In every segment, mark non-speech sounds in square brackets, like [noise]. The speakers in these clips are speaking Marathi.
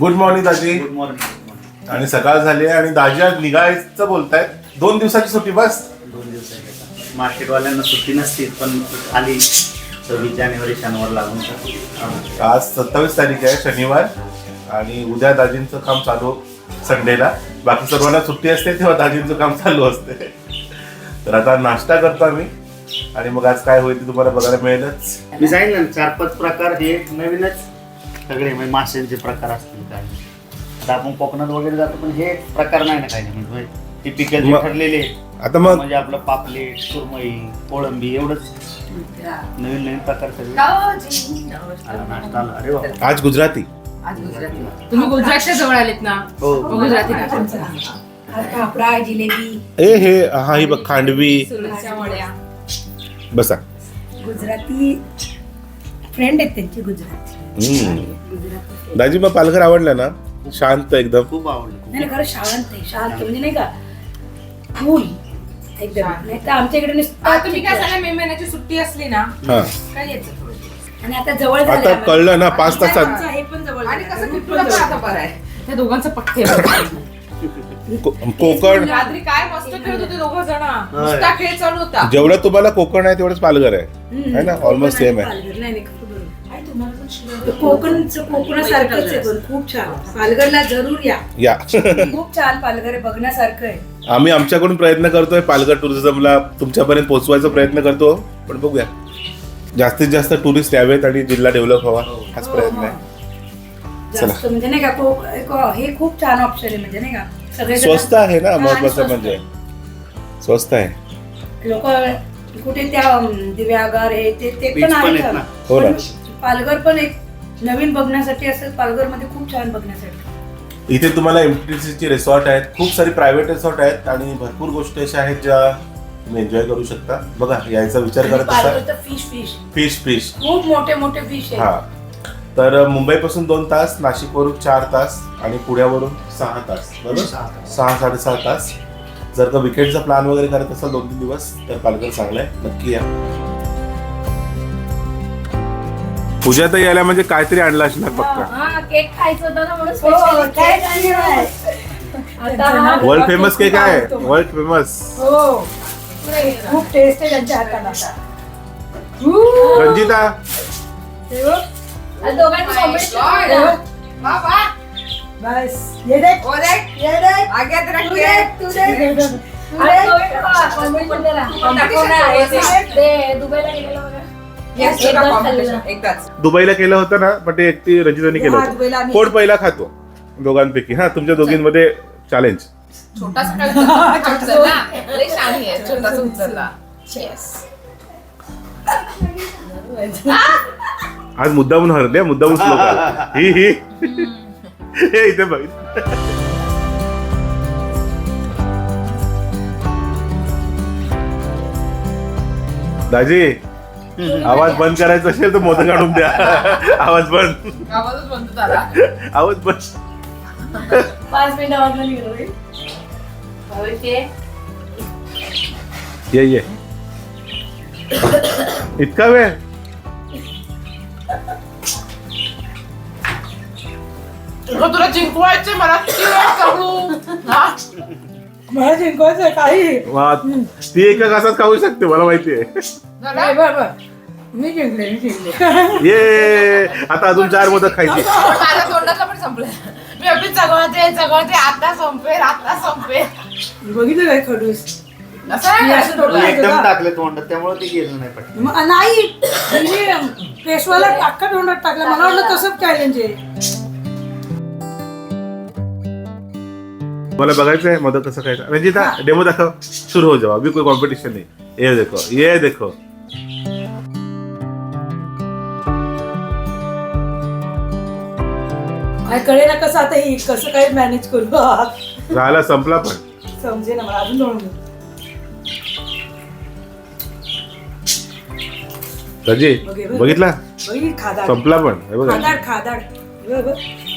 गुड मॉर्निंग दाजी गुड मॉर्निंग आणि सकाळ झाली आहे आणि दाजी आज निघायचं बोलतायत. दोन दिवसाची सुट्टी बस. दोन दिवस आहे. मार्केटवाल्यांना सुट्टी नसते पण आली. सव्वीस जानेवारी शनिवार लागून आज सत्तावीस तारीख आहे शनिवार. आणि उद्या दाजींचं काम चालू संडेला. बाकी सर्वांना सुट्टी असते तेव्हा दाजींचं काम चालू असते. तर आता नाश्ता करतो आम्ही. आणि मग आज काय होईल ते तुम्हाला बघायला मिळेलच. मी सांगितलं ना चार पाच प्रकार हे नवीनच. सगळे म्हणजे माशांचे प्रकार असतील काय आता आपण कोकणात वगैरे जातो पण हे प्रकार नाही ना काही. नाही म्हणजे टिपिकल मग- ठरलेले आता मग म्हणजे आपलं पापलेट सुरमई कोळंबी एवढंच. नवीन नवीन प्रकार सगळे. आला नाश्ता आला. अरे वा. आज गुजराती. तुम्ही गुजरातच्या जवळ आलेत ना? हो. गुजराती. फाफडा जिलेबी. ए हे हा ही बघ खांडवी. सुरतच्या वड्या. बसा. गुजराती फ्रेंड आहेत त्यांची गुजराती. हम्म. दाजी मग पालघर आवडलं ना शांत एकदम खूप आवडलं. नाही खरं शांत आहे शांत म्हणजे नाही का कूल एकदम नाही तर आमच्या इकडे नुसतं आता तुम्ही काय सांगा मे महिन्याची सुट्टी असली ना हा काय यायचं. आणि आता जवळ आता आम्हाला. कळलं ना पाच तासात आमचं हे पण जवळ आणि झालंय. कसं रूट तुला पण पण जवळ आता बरं आहे त्या दोघांचं पक्के को- कोकण रात्री काय मस्त खेळत होते दोघं जण नुसता खेळ चालू होता जेवढं तुम्हाला कोकण आहे तेवढंच पालघर आहे हम्म. है ना? कोकण same आहे. पालघर. नाही, नाही. कोकणचं कोकणासारखंच आहे पण खूप छान. पालघरला जरूर या. या. खूप छान पालघर आहे बघण्यासारखं आहे. आम्ही आमच्याकडून प्रयत्न करतोय पालघर टुरिझमला तुमच्यापर्यंत पोहोचवायचा प्रयत्न करतो पण बघूया. जास्तीत जास्त टुरिस्ट यावेत आणि जिल्हा डेव्हलप व्हावा हाच प्रयत्न आहे. जास्त म्हणजे नाही का हे खूप छान ऑप्शन आहे म्हणजे नाही का सगळे स्वस्त आहे ना हा, महत्वाचं स्वस्त. म्हणजे? स्वस्त आहे. लोक कुठे त्या दिव्यागार हे ते ते Beach पण पण आहे आहेत ना. हो ना. पालघर पण एक नवीन बघण्यासाठी असेल पालघरमध्ये खूप छान बघण्यासाठी इथे तुम्हाला एमटीसी चे रिसॉर्ट आहेत खूप सारी प्रायव्हेट रिसॉर्ट आहेत आणि भरपूर गोष्टी अशा आहेत ज्या तुम्ही एन्जॉय करू शकता. बघा यायचा विचार करत असाल. पालघरचं फिश फिश फिश फिश खूप मोठे मोठे फिश हा. आहेत तर मुंबईपासून दोन तास नाशिकवरून चार तास आणि पुण्यावरून सहा तास. बरोबर? सहा साडेसहा तास. जर का विकेंडचा प्लॅन वगैरे करत असाल दोन तीन दिवस तर पालघर चांगलं आहे. नक्की या. पूजा तर यायला म्हणजे काहीतरी आणलं असणार पक्का हा केक खायचं होतं ना म्हणून हो, special काय? आता हा वर्ल्ड फेमस केक आहे. वर्ल्ड फेमस हो. खूप टेस्ट आहे त्यांच्या हाताला रंजिता. ते बघ, आता दोघांची My competition God. आहे ना. वा, वा. बस. ये देख. ओ देख, ये देख. आग्यात तू रखते. देख तू देख. अरे दोघे ठेवा, competition करा. Competition आहे. आहे. ते दुबईला गेलेलं. Yes, एकदाच एका खाल्लेलं. competition, एकदाच. दुबईला केलं होतं ना पण ते एकटी रंजितानी केलं हा, दुबईला होतं आम्ही- कोण पहिला खातो? दोघांपैकी. हा तुमच्या दोघींमध्ये चॅलेंज छोटासा [laughs] शहाणी आहे, छोटासा उचलला. आज मुद्दामून हरले मुद्दामून स्लो [laughs] ही ही. हे इथे बघ. दाजी आवाज बंद करायचा असेल तर मोदक काढून द्या आवाज बंद आवाजच बंद झाला. आवाज बंद पाच मिनिटं निघालो. भविष्य. ये ये इतका वेळ अगं, तुला जिंकवायचे मला किती वेळ सांगू हा? मला जिंकवायचं काही वा, ती एका घासात खाऊ शकते मला माहितीये झालं? बरोबर मी जिंकले मी जिंकले. ये आता अजून चार मोदक खायचे. माझ्या तोंडातलं पण संपलं. मी अगदी चगवते चगवते आता संपेल आता संपेल. बघितलं काय खडूस. असं नाही मी असं करायचं थोडं- तुला. एकदम टाकले तोंडात त्यामुळे ते गेलं नाही पटकन. म- नाही म्हणजे पेशवाला अख्खा तोंडात टाकलं. मला वाटलं कसं चॅलेंज आहे. मला बघायचं आहे मोदक कसं खायचं रंजिता डेमो दाखव. सुरू हो जाओ अभी कोई कंपटीशन नहीं. ये देखो ये देखो. कळे ना कसं आता हे कसं काय मॅनेज करू? झाला संपला पण. समजे ना मला अजून दोन मिनिट. रजी बघे, बघ. बघितला? बघी खादाड. संपला पण. हे बघा. खादाड खादाड.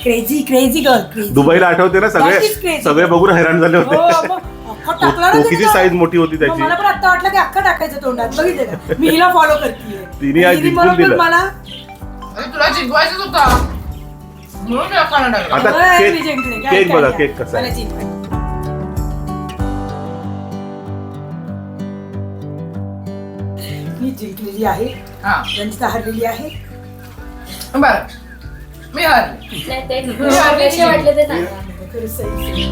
क्रेझी क्रेझी गर्ल क्रेझी दुबईला आठवते ना सगळे? Crazy. सगळे बघून हैराण झाले हो होते. साईज मोठी होती त्याची? मला पण आता वाटलं की अख्खा टाकायचं तोंडात. बघितलं का? मी हिला फॉलो करते तिने आज जिंकून दिलं. मला अरे तुला जिंकवायचंच होतं. आता केक बघा केक कसा आहे. मी जिंकलेली आहे. हा. रंजिता हरलेली आहे. बरं. मी हरली. वाटले ते सांगा. सही.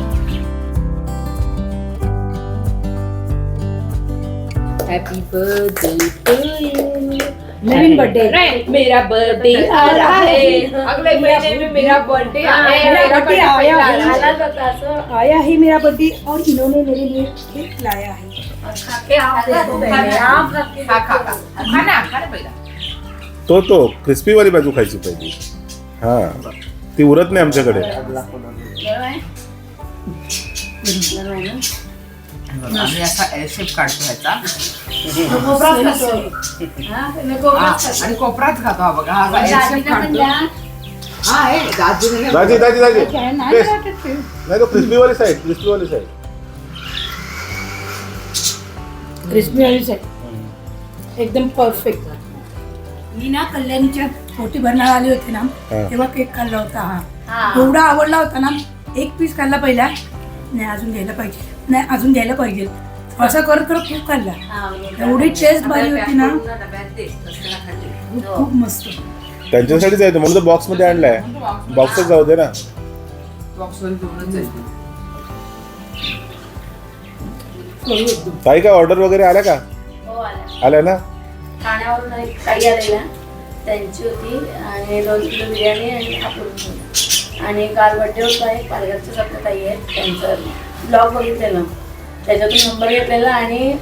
हॅपी बर्थडे टू यू नवीन. नहीं मेरा बर्थडे आ रहा है. अगले महीने में मेरा बर्थडे है. मेरा birthday आया है। असं आया है मेरा बर्थडे और इन्होंने मेरे लिए केक लाया है. खाके आप देखो पहले आप खाके खा खा खा. खा ना खा ना पहिला. तो तो क्रिस्पी वाली बाजू खायची पाहिजे हा. ती उरत नाही आमच्याकडे. आम्ही असा एल शेप काढतो ह्याचा. नको हा, आणि कोपराच खातो हा बघा हा एल शेप काढतो. हा आहे दाजीने दाजी दाजी दाजी. टेस्ट. नाही तो क्रिस्पी वाली साईड क्रिस्पी वाली साईड क्रिस्पी वालीच आहे एकदम परफेक्ट मी ना कल्याणीच्या पोटी भरणार आले होते ना. तेव्हा केक खाल्ला होता हा. हा. एवढा आवडला होता ना एक पीस खाल्ला पहिला नाही अजून घ्यायला पाहिजे. नाही अजून घ्यायला पाहिजे. असं करत करत खूप खाल्ला. एवढी टेस्ट भारी होती ना. खूप खूप मस्त. त्यांच्यासाठीच आहे म्हणून तो बॉक्समध्ये आणलाय. बॉक्सच जाऊ दे ना. आहे. काही काय ऑर्डर वगैरे आल्या का? हो आला आल्या ना? ठाण्यावरून एक ताई आलेल्या त्यांची होती. आणि दोन किलो बिर्याणी आणि आपण आणि काल बड्डे होता. एक पालघरचे सगळे ताई आहेत. त्यांचं ब्लॉग बघितलेलं. त्याच्यातून नंबर घेतलेला आणि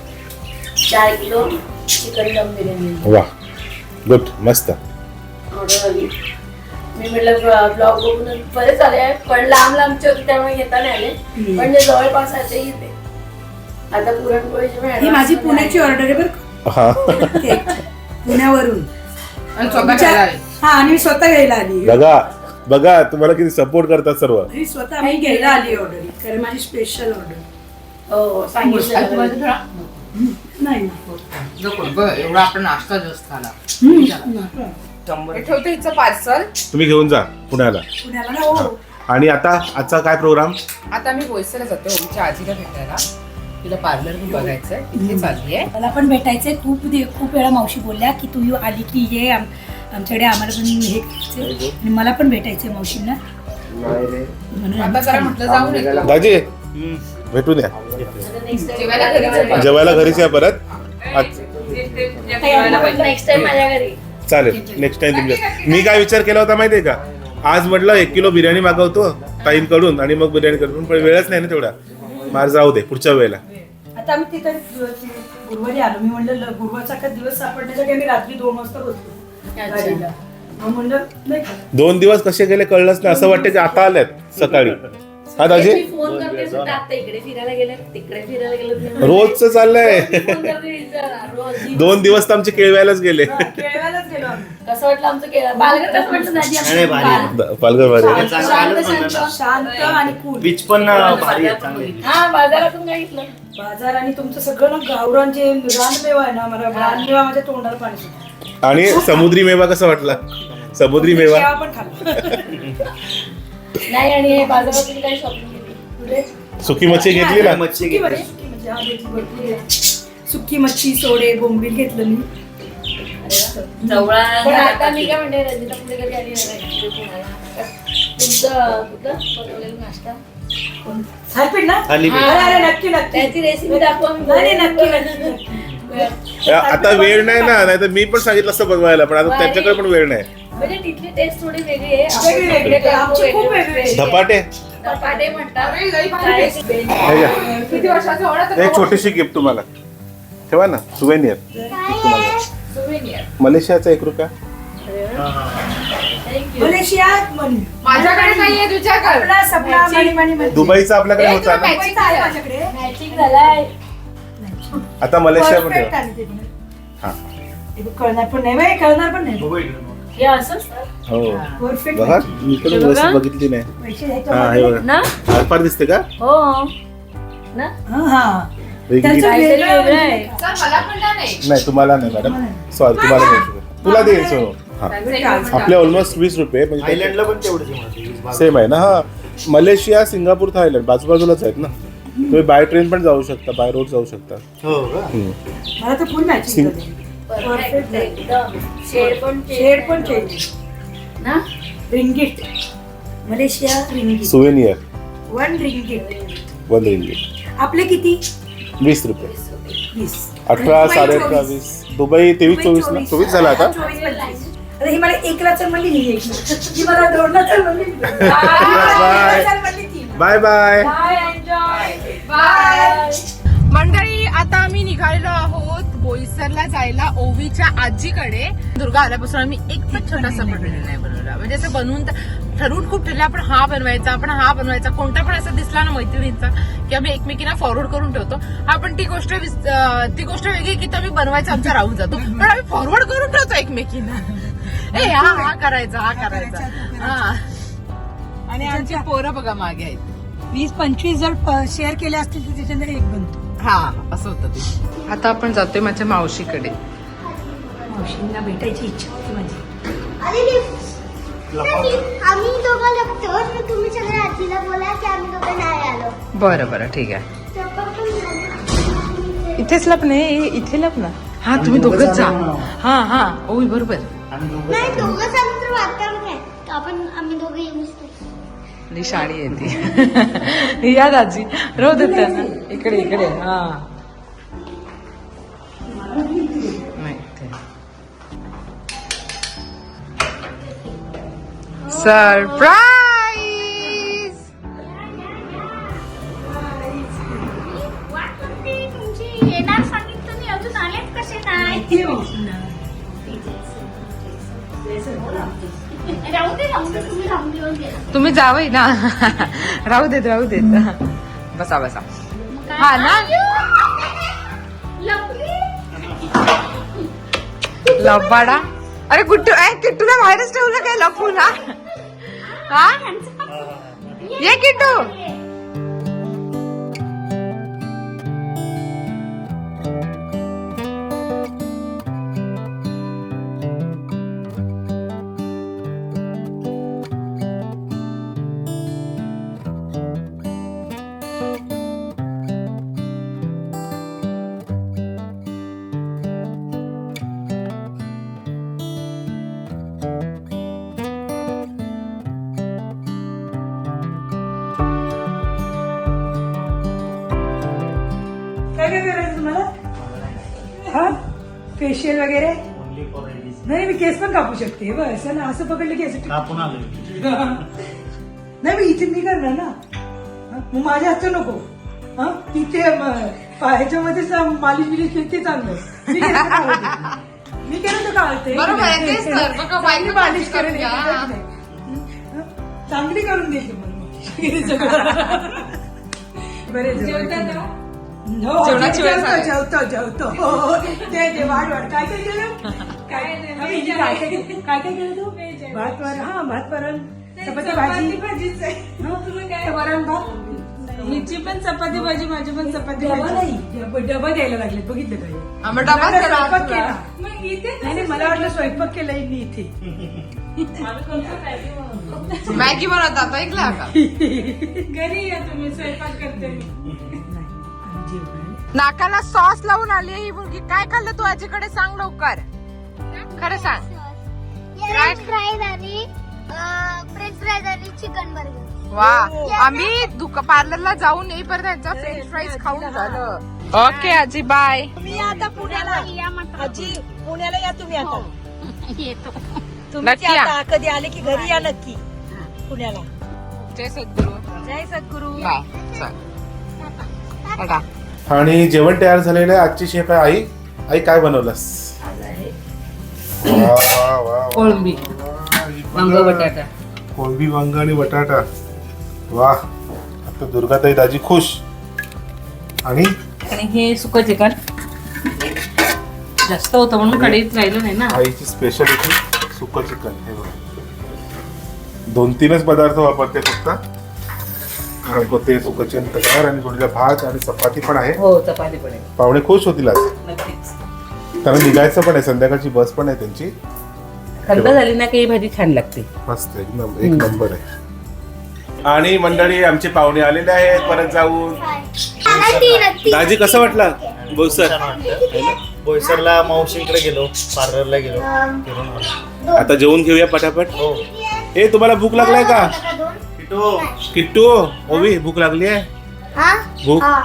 चार किलो चिकन दम बिर्याणी. वा गुड मस्त. ऑर्डर आली मी म्हटलं ब्लॉग बघून बरेच आले आहे पण लांब लांबचे होते त्यामुळे घेता नाही आले. पण जे जवळपास आहे ते येते आता पुरणपोळीची पण ही माझी advance पुण्याची ऑर्डर आहे बरं हा? केक पुण्यावरून. आणि स्वतः आले. हा आणि मी स्वतः घ्यायला आली. बघा. बघा तुम्हाला किती सपोर्ट करतात सर्व. स्वतः मी घ्यायला आली ऑर्डर कारण माझी स्पेशल ऑर्डर. हो सांगितलं. नाही. नको बघ एवढा आपण नाश्ता जास्त खाला. हे ठेवतो हिचं पार्सल तुम्ही घेऊन जा पुण्याला. पुण्याला ना हो. आणि आता आजचा काय प्रोग्राम आता मी बोईसरला जाते ओमच्या आजीला भेटायला. तिला पार्लर बघायचंय. इथे चालली आहे. मला पण भेटायचंय. खूप दि- खूप वेळा मावशी बोलल्या की तू आली की ये. आम- आमच्याकडे आम्हाला पण हे आणि मला पण भेटायचंय मावशींना. म्हणून आता आम्ही जरा म्हटलं जाऊन येतो दाजी भेटून या. जेवायला घरीच आहे. जेवायला घरीच या परत. आज- नेक्स्ट टाइम माझ्या घरी. चालेल नेक्स्ट टाइम तुमच्या मी काय विचार केला होता माहितीये का? आज म्हटलं एक किलो बिर्याणी मागवतो ताईंकडून आणि मग बिर्याणी करतो पण वेळच नाही ना तेवढा. मार जाऊ दे पुढच्या वेळेला. आता आम्ही तिथे गुरुवारी आलो. मी म्हणलं ल- गुरुवारचा का दिवस सापडण्यासाठी आम्ही रात्री दोन वाजता बसलो. गाडीला. मग म्हणलं नाही का? दोन दिवस कसे गेले कळलंच नाही. असं वाटतं की आता आल्यात सकाळी. हा दाजी? मी फोन करते सुद्धा आता इकडे फिरायला गेले तिकडे फिरायला गेले. रोजच चाललंय. फोन करते विचारा, रोज दोन दिवस तर आमचे केळव्यालाच गेले. हा, केळव्यालाच गेलो आम्ही. कसं वाटलं आमचं केलं बालगड कसं वाटलं दाजी आमचं? अरे भारी. द- पालघरमध्ये शांत, चांगलं शांत, म्हणलं ना. शांत आणि कूल बीच पण भारी आहे चांगली. हा बाजारातून काय घेतलं? बाजार आणि तुमचं सगळं ना गावरान जे रानमेवा आहे ना मला रानमेवा माझ्या तोंडाला पाणी सुटलं. आणि समुद्री मेवा कसा वाटला? समुद्री मेवा. पण खाल्लं. नाही आणि हे बाजारातून काही शॉपिंग केली पुढे? सुकी मच्छी घेतली ना? मच्छी सुकी घेतली मच्छी, सुकी मच्छी, हा, घेतली, भरपूर आहे. सुकी मच्छी सोडे बोंबील घेतलं मी. जवळा पण आता मी काय म्हणते रंजिता पुढे कधी आली नाही इकडे पुण्याला. तुमचं कुठं बनवलेलं नाश्ता? थालीपीठ ना. अरे अरे नक्की नक्की. त्याची रेसिपी दाखवा मी नाही नाही, नक्की नक्की आता वेळ नाही ना नाही तर मी पण सांगितलं असतं बनवायला पण आता त्यांच्याकडे पण वेळ नाही. म्हणजे तिथली टेस्ट थोडी वेगळी आहे. आपण वेगळी. वेगळी इकडे करतो आमची खूप वेगळी. धपाटे? धपाटे म्हणतात. अरे, लई भारी काय? taste. ते- हे घ्या. किती वर्षाचं होणार तर एक छोटीशी गिफ्ट तुम्हाला. ठेवा ना सुवेनियर तुम्हाला. मलेशियाचा एक रुपया. मनी माझ्याकडे नाहीये तुझ्याकडे. सपना दुबईचा आपल्याकडे होता ना? आहे. माझ्याकडे. झालाय. आता मलेशिया पण Perfect ठेवा. आहे ते पण. हा. ते पण कळणार पण नाही बाई, कळणार पण नाही. हे असं असतं? हो. परफेक्ट बघा मी पण व्यवस्थित बघितली नाही पैसे हा हे द्यायचे बघा. ना? आरपार दिसते का? हो. ना? हा हा. वेगळी. त्यांचं काहीतरी वेगळं वेगळं म्हणजे आहे. मला पण नाही नाही तुम्हाला नाही मॅडम. सॉरी तुम्हाला नाही. तुला देईल सो हा चालतं. आपले ऑलमोस्ट वीस रुपये म्हणजे थायलंडला पण बावीस. सेम आहे ना हा. मलेशिया सिंगापूर थायलंड बाजूबाजूलाच आहेत ना. तुम्ही बाय ट्रेन पण जाऊ शकता बाय रोड जाऊ शकता. हो का? हम्म. मला तर फुल मॅचिंग सिंग- होते परफेक्ट एकदम. शेड पण शेड पण चेंज ना? Ringgit Malaysia ringgit souvenir one ringgit one ringgit आपले किती? वीस रुपये. वीस. अठरा साडे. अठरा वीस. दुबई तेवीस चोवीस ना? चोवीस. चोवीस झाला आता? चोवीस पंचवीस. आता ही मला एकला चल म्हणली ही एक. ही मला दोनला चल म्हणली. Bye bye. मंडळी आता आम्ही निघालेलो आहोत बोईसरला जायला ओवीच्या आजीकडे. दुर्गा आल्यापासून आम्ही एक पण छोटासा बटन नाही बनवला. म्हणजे असं बनवून तर- ठरवून खूप ठरलं आपण हा बनवायचा आपण हा बनवायचा. कोणता पण असं दिसला ना मैत्रिणींचा की आम्ही एकमेकींना फॉरवर्ड करून ठेवतो. हा पण ती गोष्ट ती गोष्ट वेगळी की तो आम्ही बनवायचा आमचा राहून जातो. पण आम्ही फॉरवर्ड करून ठेवतो एकमेकींना. ए हा हा करायचा हा करायचा. हा. आणि आमची पोरं बघा मागे आहेत. वीस पंचवीस जर शेअर केले असतील तर त्याच्यानंतर एक बनतो. हा असं होतं ते. आता आपण जातोय माझ्या मावशीकडे. मावशींना भेटायची इच्छा होती माझी. अरे आम्ही दोघं लपतो तर तुम्ही सगळे आजीला बोला की आम्ही दोघं नाही आलो. बरं बरं ठीक आहे. इथेच लप नाही इथे लप ना हा तुम्ही दोघंच जा. हा हा. ओय बरोबर. आम्ही नाही दोघं सांगू तर वाटतं काय तर आपण आम्ही दोघं येऊ शाळी येते [laughs] या दाजी. राहू देत त्यांना. इकडे इकडे. हा. सरप्राईज तुमची. येणार सांगितलं नाही. अजून आलेच कसे नाही? तुम्ही राहून जावई ना. राहू देत राहू देत. बसा बसा. हा ना? लपली लबाडा? अरे गुट्टू ए किट्टूला बाहेरच ठेवलं काय लपू ना हा? ये किट्टू. फेशियल वगैरे? ओनली फॉर लेडीज नाही मी केस पण कापू शकते. बस असं ना असं पकडलं की असं कापून आलोय [laughs] नाही मी इथे मी करणार ना. मग माझ्या हातचं नको. हा तिथे ह्याच्यामध्ये सा- मालिश बिलिश केली ते चांगलं. मी केलं तर काय होते? मी केलं तर काय होते बरोबर आहे, तेच तर. बघा, बायको मी मालिश करून करेन घ्या. हं? चांगली करून देते मग बरे जेवतात हो, जेवणाची वेळ जेवतो झाली. जेवतो जेवतो हो, हो. ते ते वाढ वाढ. काय काय केलं? काय काय काय काय काय काय केलं तू? भात वरण. हा भात वरण. चपाती भाजी. हं? वरण भात? हिची पण चपाती भाजी माझी पण चपाती डबा भाजी. नाही. डब- डबा द्यायला लागले बघितलं काय डबाच केला स्वयंपाक तुला. केला. मग इथे नाही नाही मला वाटलं स्वयंपाक केलाय मी इथे. मॅगी बनवतात ऐकला का? घरी या तुम्ही स्वयंपाक करते मी. नाकाला सॉस लावून आली आहे ही मुलगी. काय खाल्लं तू आजीकडे? सांग लवकर. खरं सांग. काय? फ्रेंच फ्राईज आणि फ्रेंच फ्राईज आणि चिकन बर्गर वा. आम्ही दुक पार्लरला जाऊन येईपर्यंत त्यांचा फ्रेंच फ्राईज खाऊन झालं. ओके आजी बाय तुम्ही या आता पुण्याला. आजी पुण्याला या तुम्ही आता. [laughs] तुम्ही नक्की या. आता कधी आले की घरी या नक्की. पुण्याला. जय सद्गुरू. जय सद्गुरू. बाय चल. टाटा. आणि जेवण तयार झालेलं आहे आजची शेफ आहे आई. आई काय बनवलंस? वा, वा, वा, वा. कोळंबी. वा, वांग बघा. बटाटा. कोळंबी वांग आणि बटाटा. वा आता दुर्गाताई दाजी खुश. आणि? आणि हे सुकं चिकन. जास्त होतं म्हणून कढईत राहिलं नाही ना. आईची स्पेशालिटी सुकं चिकन हे बघा. दोन तीनच पदार्थ वापरते फक्त. आणि तो तयार आणि थोडीला भात आणि चपाती पण आहे. हो चपाती पण आहे. पाहुणे खुश होतील आज. नक्कीच. त्यांना निघायचं पण आहे संध्याकाळची बस पण आहे त्यांची. थंड झाली ना की भाजी छान लागते. मस्त एकदम एक नंबर आहे. आणि मंडळी आमचे पाहुणे आलेले आहेत परत जाऊन दाजी कसं वाटलं? बोईसर. बोईसरला मावशीकडे गेलो पार्लरला गेलो फिरून आलो. आता जेवून घेऊया पटापट. हो. ए तुम्हाला भूक लागलाय का? किट्टू? ओवी भूक लागली आहे? हा? भूक? हा.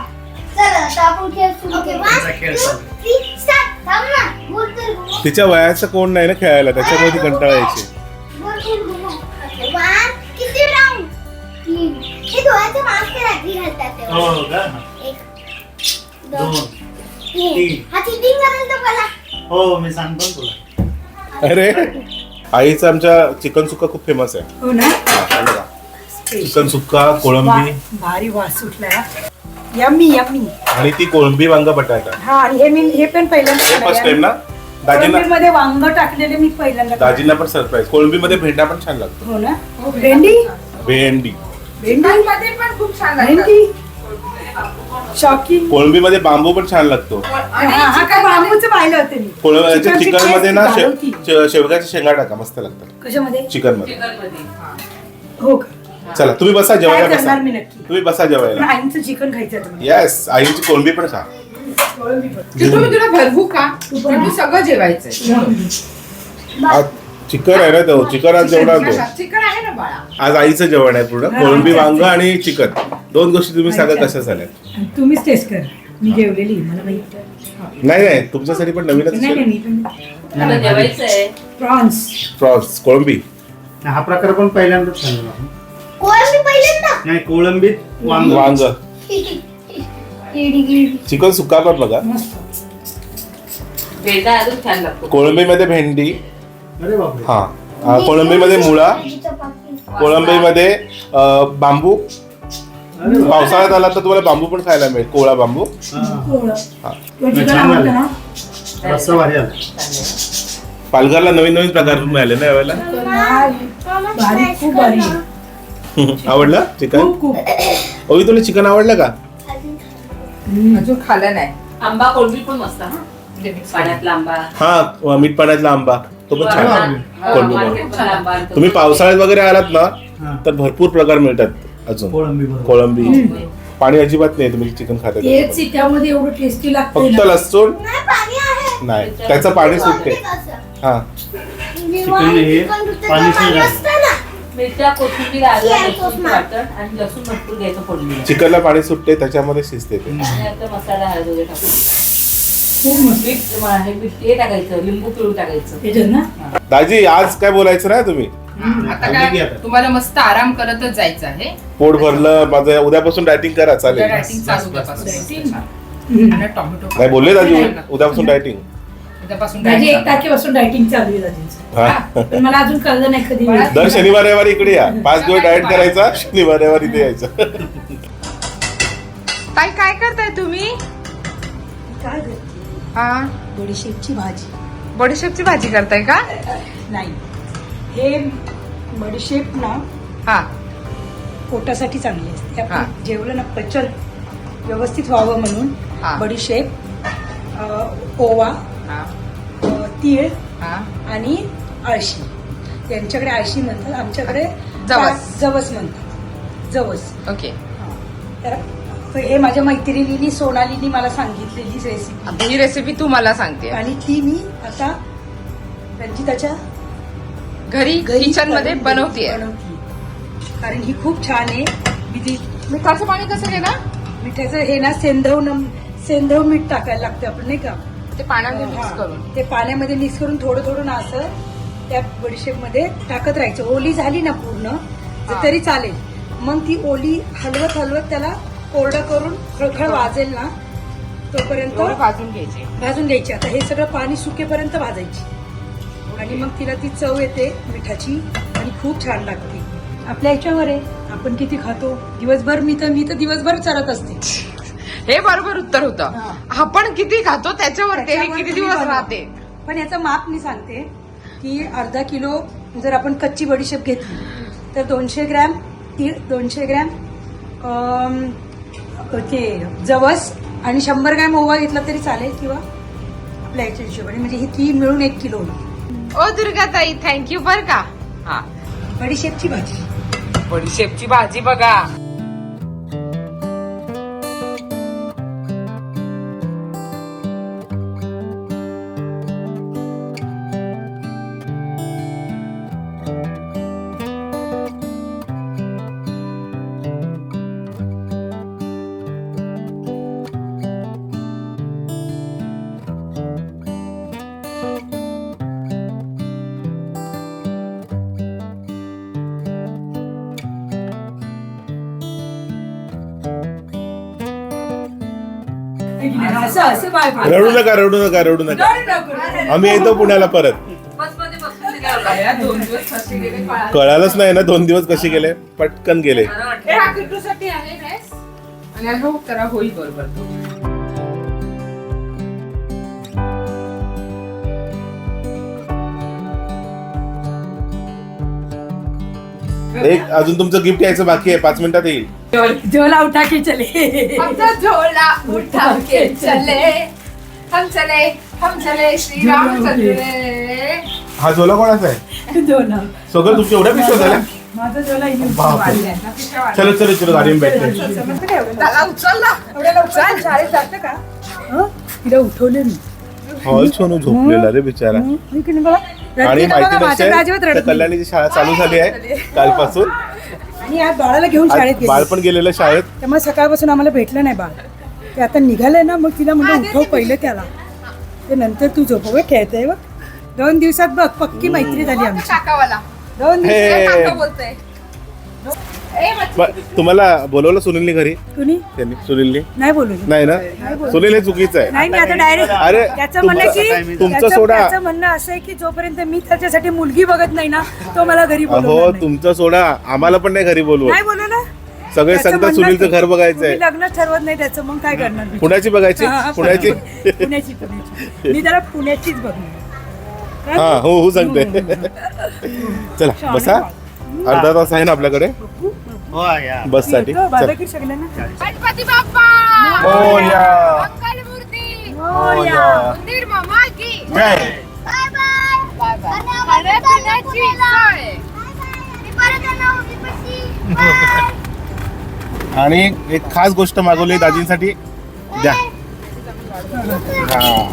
तिच्या वयाचं कोण नाही ना खेळायला त्याच्यामुळे ती. कंटाळा यायची हे मी सांगतो तुला. अरे आईचं आमच्या चिकन सुक्का खूप फेमस आहे. हो ना? चिकन सुक्का कोळंबी. वा- भारी वास सुटला यम्मी यम्मी. आणि ती कोळंबी वांगा बटाटा. हा आणि हे मी हे पण पहिल्यांदा फर्स्ट टाइम ना? दाजींना मध्ये वांग टाकलेले मी पहिल्यांदा दाजींना पण सरप्राईज कोळंबी मध्ये भेंडा पण छान लागतो. हो ना? भेंडी? भेंडी. भेंडी? मध्ये पण खूप छान भेंडी? शॉकिंग कोळंबी मध्ये बांबू पण छान लागतो. हा काय बांबूचं पाहिलं होतं मी. कोळंबी चिकनची चिकनमध्ये ना taste शे- घालवती. शे- शेवग्याच्या शेंगा टाका मस्त लागतात. कशामध्ये? चिकनमध्ये. हो का? चला तुम्ही बसा काय जेवायला बसा. करणार मी नक्की? तुम्ही बसा जेवायला. आईचं चिकन खायचं आहे तुम्हाला. येस आईची कोळंबी पण खा. किट्टू मी तुला भरवू का किट्टू सगळं जेवायचंय. आज चिकन आहे ना तो. चिकन आज जेवणार तो. चिकन आहे ना बाळा. आज आईचं जेवण आहे पूर्ण. कोळंबी वांग आणि चिकन. दोन गोष्टी तुम्ही सांगा कशा झाल्या. तुम्हीच टेस्ट कर. मी जेवलेली मला माहिती नाही नाही तुमच्यासाठी पण नवीनच नाही नाही असेल मी पण मला जेवायचं आहे प्रॉन्स. प्रॉन्स कोळंबी. हा प्रकार पण पहिल्यांदाच झालेला कोळंबी पहिल्यांदा नाही कोळंबीत वांग. चिकन सुक्का पण बघा भेंडा अजून छान लागतो. कोळंबी मध्ये भेंडी. अरे बापरे. हा. अं, कोळंबी मध्ये मुळा. कोळंबी मध्ये अं, बांबू. अरे बापरे. पावसाळ्यात आला तर तुम्हाला बांबू पण खायला मिळेल. कोळा बांबू. हा. छान झालं. रस्सा भारी आला. पालघरला नवीन नवीन प्रकार मिळाले ना यावेळेला? खूप. [laughs] आवडलं? चिकन? खूप खूप. ओवी तुला चिकन आवडलं का? अजून खाल्लं नाही. आंबा कोळंबी पण मस्त हा? पाण्यातला आंबा. हा मीठ पाण्यातला आंबा. तो पण छान. आंबा आणतो. तुम्ही पावसाळ्यात वगैरे आलात ना. तर भरपूर प्रकार मिळतात अजून. कोळंबी बरोबर. कोळंबी. पाणी अजिबात नाही तुम्ही चिकन खाता तेच त्याच्यामध्ये. त्यामध्ये एवढं टेस्टी लागतंय फक्त ना. लसूण. नाही पाणी आहे. नाही त्याचं पाणी सुटते हा. चिकन हे पाणी पाणी असतं ना. मिरच्या कोथिंबीर आलं Yeah, लसूण तोच ना. वाटण आणि लसूण भरपूर घ्यायचं फोडणीला. चिकनला पाणी सुटते त्याच्यामध्ये शिजते ते. आणि आता मसाला हळद वगैरे टाकून खूप मस्त. मीठ म- हे मीठ हे टाकायचं लिंबू पिळून टाकायचं. त्याच्यात ना? दाजी आज काय बोलायचं ना तुम्ही? आता काय. तुम्हाला मस्त आराम करतच जायचं आहे. पोट भरलं माझं उद्यापासून डायटिंग करा चालेल. डायटिंग चालू बस, बस, उद्यापासून हम्म. आणि टोमॅटो नाही बोलले दाजी. उद्यापासून डायटिंग. उद्यापासून माझी diet एक तारखेपासून डायटिंग चालू आहे दाजींचं. हा. पण मला अजून कळलं नाही कधी दर शनिवार रविवार इकडे या. पाच दिवस डाएट [laughs] करायचा शनिवार रविवार इथे यायचं. ताई काय करताय तुम्ही? काय करते? हा बडीशेपची भाजी. बडीशेपची भाजी करताय का? नाही. हे बडीशेप ना हा. पोटासाठी चांगली असते. हा. जेवलं ना पचन व्यवस्थित व्हावं म्हणून हा. बडीशेप अ, ओवा अ, तीळ हा. आणि आळशी. त्यांच्याकडे आळशी म्हणतात आमच्याकडे जवस. जवस म्हणतात. जवस. ओके. तर तर हे माझ्या मैत्रिणीनी सोनालीनी मला सांगितलेली रेसिपी आता ही रेसिपी तू मला सांगते. आणि ती मी आता रंजिताच्या घरी घरी किचनमध्ये बनवतीये. बनवतीये. कारण ही खूप छान आहे. मी ती मिठाचं पाणी कसं केलं मिठाचं हे ना सेंधव नम सेंधव मीठ टाकायला लागतं आपण नाही का? ते पाण्यामध्ये मिक्स. करून. ते पाण्यामध्ये मिक्स करून थोडं थोडं ना असं त्या बडीशेपमध्ये टाकत राहायचं. ओली झाली ना पूर्ण तर. तरी चालेल. मग ती ओली हलवत हलवत त्याला कोरडं करून खळखळ वाजेल ना तोपर्यंत भाजून घ्यायचे. भाजून घ्यायची. आता हे सगळं पाणी सुकेपर्यंत भाजायची. आणि मग तिला ती चव येते मिठाची आणि खूप छान लागते. आपल्या ह्याच्यावर आहे. आपण किती खातो? दिवसभर मी तर मी तर दिवसभर चरत असते. हे बरोबर उत्तर होतं. हा. आपण किती खातो त्याच्यावर ते हे त्याच्यावर किती तुम्ही दिवस बनवा. राहते? पण याचं माप मी सांगते की अर्धा किलो जर आपण कच्ची बडीशेप घेतली तर दोनशे ग्रॅम तीळ दोनशे ग्रॅम अम, ते जवस आणि शंभर ग्रॅम ओवा घेतला तरी चालेल किंवा आपल्या याच्या हिशोबाने. म्हणजे ही ती मिळून एक किलो होईल. ओ दुर्गाताई थँक्यू बर का. हा. बडीशेपची भाजी. बडीशेपची भाजी बघा. रडू नका रडू नका रडू नका. आम्ही येतो पुण्याला परत. कळालंच नाही ना दोन दिवस कसे गेले? पटकन गेले. हे हा किट्टूसाठी आहे ड्रेस आणि एक अजून तुमचं गिफ्ट यायचं बाकी आहे. पाच मिनिटात येईल. झोला उठा की चले. झोला उठा के चले. हम चले हम चले श्री राम चले. हा झोला कोणाचा आहे? झोला. सगळं तुमच्या एवढ्या पिशव्या झाल्या माझा झोला इथे बापरे. चलो चलो चलो गाडी में बैठते. त्याला उचलला एवढ्या लवकर शाळेत जातं का? हं? तिला उठवले मी. हॉल सोनू झोपलेला रे बिचारा? इकडे बघा. आणि माहिती नसते तर. कल्याणीची शाळा चालू झाली आहे कालपासून. आणि आज बाळाला घेऊन शाळेत गेली. बाळ पण गेलेलं शाळेत. त्यामुळे सकाळपासून आम्हाला भेटलं नाही बाळ. ते आता निघालंय ना मग तिला म्हणलं उठव पहिलं त्याला. ते नंतर तू झोपव खेळते बघ. दोन दिवसात बघ पक्की मैत्री झाली आमची. काकावाला दोन दिवस हे काका बोलतोय. तुम्हाला बोलवलं सुनीलने घरी? कुणी? त्यांनी सुनीलने? नाही बोलू नाही ना? सुनील हे चुकीचं आहे. नाही मी आता डायरेक्ट अरे त्याचं म्हणणं तुमचं की तुमचं त्याचं सोडा. त्याचं म्हणणं असं आहे की जोपर्यंत मी त्याच्यासाठी मुलगी बघत नाही ना तो मला घरी अहो बोलवणार नाही. तुमचं सोडा. आम्हाला पण नाही घरी बोलवत. नाही बोलू ना? सगळे त्याचं सांगतात म्हणणं सुनीलचं घर बघायचंय. तुम्ही लग्न ठरवत नाही त्याचं मग काय करणार? मी? पुण्याची बघायची? हा, पुण्याची पुण्याची? पुण्याची मी जरा पुण्याचीच बघणार. हा हो हो सांगते. चला बसा. अर्धा तास आहे ना आपल्याकडे? हो बालाकी सगळ्यांना? गणपती बाप्पा! हो मंगलमूर्ती! हो या. मंदिर मामा की जय. Bye bye. Bye bye. आणि खाण्यापिण्याची. सोय. एक खास गोष्ट मागवली दाजींसाठी. द्या. हा.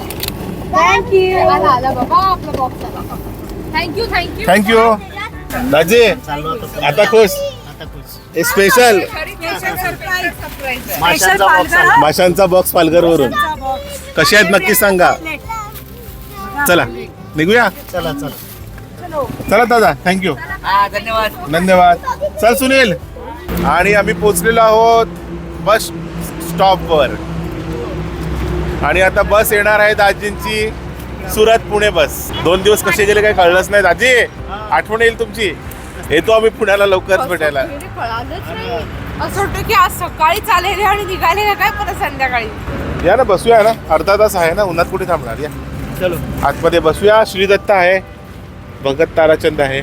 आला आला बाबा आपला बॉक्स आला. Thank you thank you thank you दाजी. आता खुश. स्पेशल. माशांचा बॉक्स माशांचा बॉक्स पालघर वरून कसे आहेत नक्की सांगा. चला निघूया? चला चला. चला दादा. थँक्यू हा धन्यवाद. धन्यवाद. चल सुनील. आणि आम्ही पोचलेलो आहोत बस स्टॉपवर. आणि आता बस येणार आहे दाजींची सुरत पुणे बस. दोन दिवस कसे गेले काही कळलंच नाही. दाजी आठवण येईल तुमची. येतो आम्ही पुण्याला लवकरच भेटायला. कळालंच नाही. असं वाटतं की आज सकाळी चालेल आणि निघाले ना काय परत संध्याकाळी? या ना बसूया ना. अर्धा तास आहे ना. उन्हात कुठे थांबणार? या. चलो. आतमध्ये बसूया. श्रीदत्त आहे. भगत ताराचंद आहे.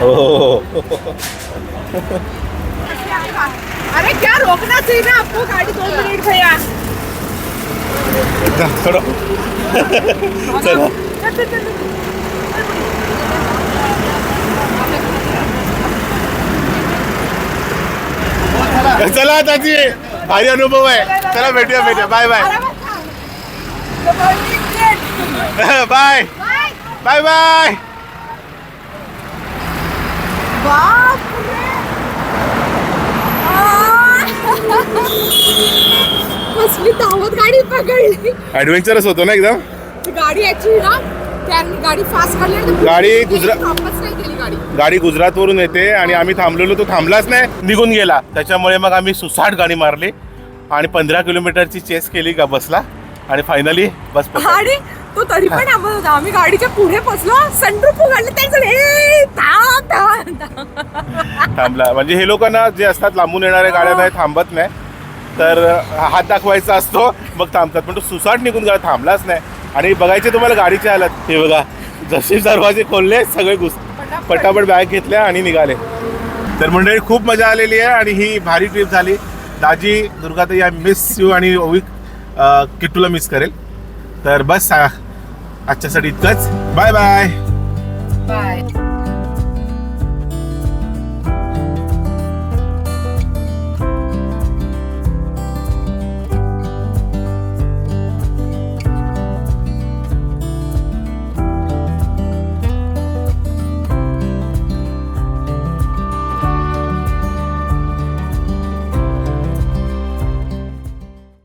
हो. अरे क्या रोकना चाहिए ना आपको? गाड़ी दो मिनट भैया. चलो चलो. चला दाजी भारी अनुभव आहे. चला भेटूया भेटूया. Bye bye bye bye bye कसली धावत गाडी पकडली. ऍडव्हेंचरच होतो ना एकदम? ती गाडी याची ना त्यांनी गाडी फास्ट काढली आणि ती गाडी पुढे गुजरा- थांबच नाही केली गाडी. गाडी गुजरात वरून येते आणि आम्ही थांबलेलो तो थांबलाच नाही. निघून गेला. त्याच्यामुळे मग आम्ही सुसाट गाडी मारली आणि पंधरा किलोमीटरची चेस केली का बसला. आणि फायनली बस. आणि तो तरी पण थांबत होता आम्ही गाडीच्या पुढे बसलो सनरूफ उघडले. त्यांचं. थांबला. म्हणजे हे लोकांना जे असतात लांबून येणाऱ्या गाड्या नाही थांबत नाही. तर हात दाखवायचा असतो मग थांबतात. पण तो सुसाट निघून गेला थांबलाच नाही. आणि बघायचे तुम्हाला गाडीची हालत. हे बघा जसे दरवाजे खोलले सगळे घुस पटापट. बॅग घेतल्या आणि निघाले. तर मंडळी खूप मजा आलेली आहे आणि ही भारी ट्रिप झाली. दाजी दुर्गाताई आय मिस यू आणि ओविक किट्टूला मिस करेल. तर बस आजच्यासाठी इतकंच. Bye bye bye